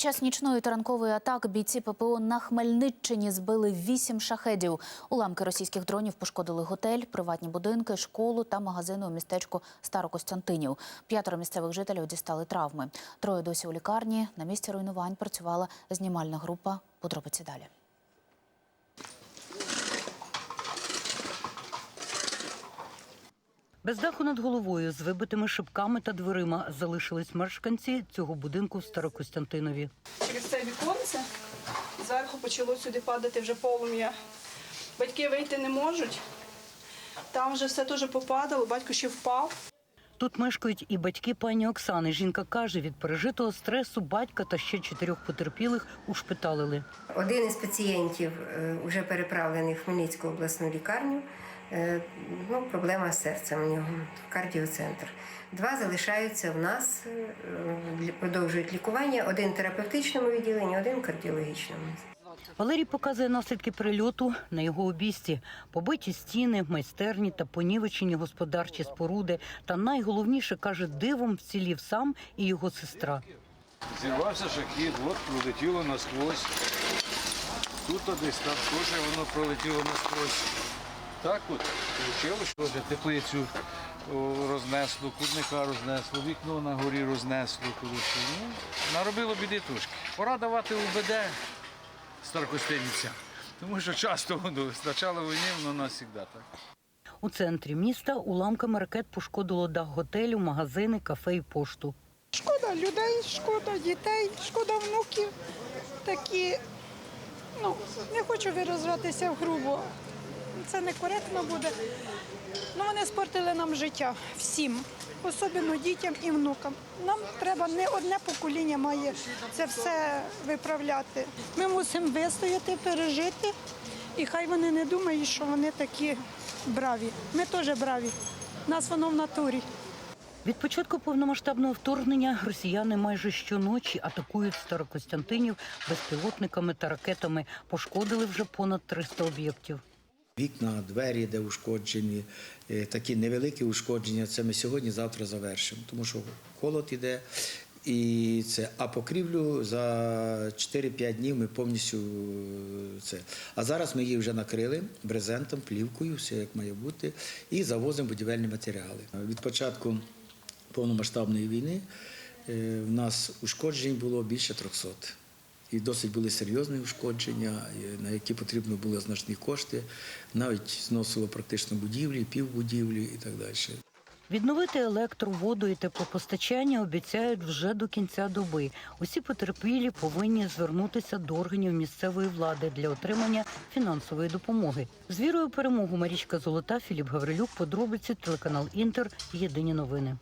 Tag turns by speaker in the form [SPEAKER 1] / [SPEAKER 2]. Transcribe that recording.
[SPEAKER 1] Час нічної та ранкової атаки бійці ППО на Хмельниччині збили вісім шахедів. Уламки російських дронів пошкодили готель, приватні будинки, школу та магазини у містечку Старокостянтинів. П'ятеро місцевих жителів дістали травми. Троє досі у лікарні. На місці руйнувань працювала знімальна група. Подробиці далі.
[SPEAKER 2] Без даху над головою з вибитими шибками та дверима залишились мешканці цього будинку в Старокостянтинові.
[SPEAKER 3] Через це віконце зверху почало сюди падати вже полум'я. Батьки вийти не можуть. Там вже все теж попадало, батько ще впав.
[SPEAKER 2] Тут мешкають і батьки пані Оксани. Жінка каже, від пережитого стресу батька та ще чотирьох потерпілих ушпиталили.
[SPEAKER 4] Один із пацієнтів вже переправлений в Хмельницьку обласну лікарню. Е, Ну, проблема з серцем у нього, кардіоцентр. Два залишаються в нас, е, продовжують лікування. Один в терапевтичному відділенні, один в кардіологічному.
[SPEAKER 2] Валерій показує наслідки прильоту на його обійсті: побиті стіни, майстерні та понівечені господарчі споруди. Та найголовніше каже, дивом вцілів сам і його сестра.
[SPEAKER 5] Зірвався шахід, от пролетіло насквозь. Тут десь там теж воно пролетіло насквозь. Так от вийшло, що теплицю рознесло, курника рознесло, вікно на горі рознесло. коротше. Ну, наробило біди трошки. Пора давати УБД старокостинівцям. Тому що часто воно з початку війни воно завжди так.
[SPEAKER 2] У центрі міста уламками ракет пошкодило дах готелю, магазини, кафе і пошту.
[SPEAKER 6] Шкода людей, шкода дітей, шкода внуків. Такі, ну, не хочу виражатися грубо. Це некоректно буде. Ну, вони спортили нам життя всім, особливо дітям і внукам. Нам треба не одне покоління має це все виправляти. Ми мусимо вистояти, пережити, і хай вони не думають, що вони такі браві. Ми теж браві. Нас воно в натурі.
[SPEAKER 2] Від початку повномасштабного вторгнення росіяни майже щоночі атакують Старокостянтинів безпілотниками та ракетами. Пошкодили вже понад 300 об'єктів.
[SPEAKER 7] Вікна, двері, де ушкоджені, е, такі невеликі ушкодження. Це ми сьогодні-завтра завершимо, тому що холод іде. І це, а покрівлю за 4-5 днів ми повністю е, це. А зараз ми її вже накрили брезентом, плівкою, все як має бути, і завозимо будівельні матеріали. Від початку повномасштабної війни е, в нас ушкоджень було більше 300. І досить були серйозні ушкодження, на які потрібно було значні кошти. Навіть зносило практично будівлі, півбудівлі і так далі.
[SPEAKER 2] Відновити електро, воду і теплопостачання обіцяють вже до кінця доби. Усі потерпілі повинні звернутися до органів місцевої влади для отримання фінансової допомоги. З вірою перемогу Марічка Золота, Філіп Гаврилюк, подробиці, телеканал Інтер. Єдині новини.